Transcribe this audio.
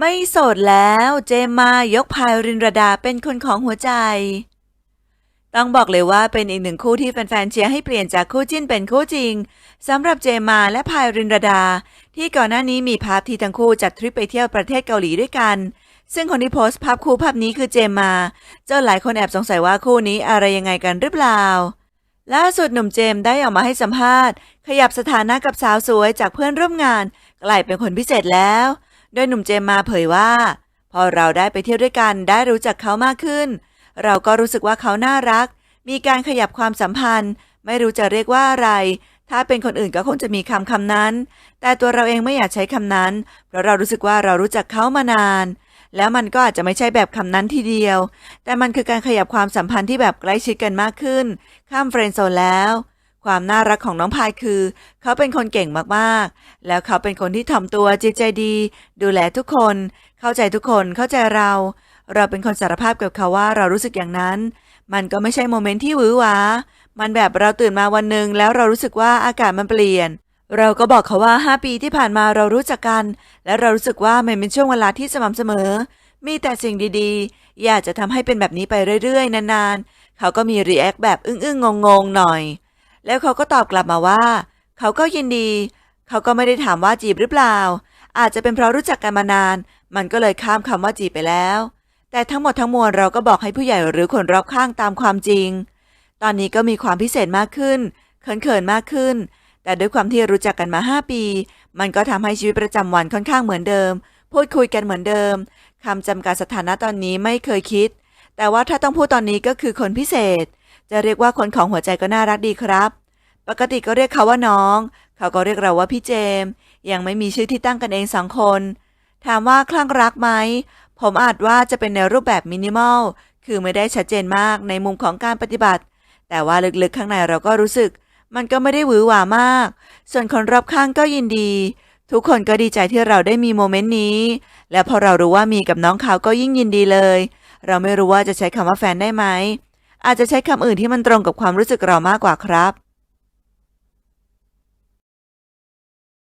ไม่โสดแล้วเจมมายกพายรินรดาเป็นคนของหัวใจ ต้องบอกเลยว่าเป็นอีกหนึ่งคู่ที่แฟนๆเชียร์ให้เปลี่ยนจากคู่จิ้นเป็นคู่จริงสำหรับเจมมาและพายรินรดา ที่ก่อนหน้านี้มีภาพที่ทั้งคู่จัดทริปไปเที่ยวประเทศเกาหลีด้วยกัน ซึ่งคนที่โพสต์ภาพคู่ภาพนี้คือเจมมาเจ้าหลายคนแอบสงสัยว่าคู่นี้อะไรยังไงกันหรือเปล่าล่าสุดหนุ่มเจม์ได้ออกมาให้สัมภาษณ์ ขยับสถานะกับสาวสวยจากเพื่อนร่วมงาน กลายเป็นคนพิเศษแล้ว โดยหนุ่มเจมมาเผยว่า พอเราได้ไปเที่ยวด้วยกันได้รู้จักเขามากขึ้น เราก็รู้สึกว่าเขาน่ารัก มีการขยับความสัมพันธ์ ไม่รู้จะเรียกว่าอะไร ถ้าเป็นคนอื่นก็คงจะมีคำคำนั้น แต่ตัวเราเองไม่อยากใช้คำนั้น เพราะเรารู้สึกว่าเรารู้จักเขามานาน แล้วมันก็อาจจะไม่ใช่แบบคำนั้นทีเดียว แต่มันคือการขยับความสัมพันธ์ที่แบบใกล้ชิดกันมากขึ้น ข้ามเฟรนด์โซนแล้ว ความน่ารักของน้องพายคือ เขาเป็นคนเก่งมากๆ แล้วเขาเป็นคนที่ถ่อมตัวจิตใจดี ดูแลทุกคน เข้าใจทุกคนเข้าใจเรา เราเป็นคนสารภาพกับเขาว่าเรารู้สึกอย่างนั้น มันก็ไม่ใช่โมเมนต์ที่หวือหวา มันแบบเราตื่นมาวันหนึ่งแล้วเรารู้สึกว่าอากาศมันเปลี่ยน เราก็บอกเขาว่า 5 ปีที่ผ่านมาเรารู้จักกัน และเรารู้สึกว่ามันเป็นช่วงเวลาที่สม่ำเสมอ มีแต่สิ่งดีๆ อยากจะทำให้เป็นแบบนี้ไปเรื่อยๆ นานๆ เขาก็มีรีแอคแบบอึ้งๆงงๆหน่อย แล้วเขาก็ตอบกลับมาว่า เขาก็ยินดี เขาก็ไม่ได้ถามว่าจีบหรือเปล่า อาจจะเป็นเพราะรู้จักกันมานาน มันก็เลยข้ามคำว่าจีบไปแล้ว แต่ทั้งหมดทั้งมวลเราก็บอกให้ผู้ใหญ่หรือคนรอบข้างตามความจริง ตอนนี้ก็มีความพิเศษมากขึ้น เขินๆมากขึ้น แต่ด้วยความที่รู้จักกันมา 5 ปี มันก็ทำให้ชีวิตประจำวันค่อนข้างเหมือนเดิม พูดคุยกันเหมือนเดิมคำจำกัดสถานะตอนนี้ไม่เคยคิด แต่ว่าถ้าต้องพูดตอนนี้ก็คือคนพิเศษ จะเรียกว่าคนของหัวใจก็น่ารักดีครับ ปกติก็เรียกเขาว่าน้อง เขาก็เรียกเราว่าพี่เจม ยังไม่มีชื่อที่ตั้งกันเองสองคน ถามว่าคลั่งรักไหม ผมอาจว่าจะเป็นในรูปแบบมินิมอล คือไม่ได้ชัดเจนมากในมุมของการปฏิบัติ แต่ว่าลึกๆข้างในเราก็รู้สึก มันก็ไม่ได้หวือหวามาก ส่วนคนรอบข้างก็ยินดี ทุกคนก็ดีใจที่เราได้มีโมเมนต์นี้ และพอเรารู้ว่ามีกับน้องเขาก็ยิ่งยินดีเลย เราไม่รู้ว่าจะใช้คำว่าแฟนได้ไหม อาจจะใช้คำอื่นที่มันตรงกับความรู้สึกเรามากกว่าครับ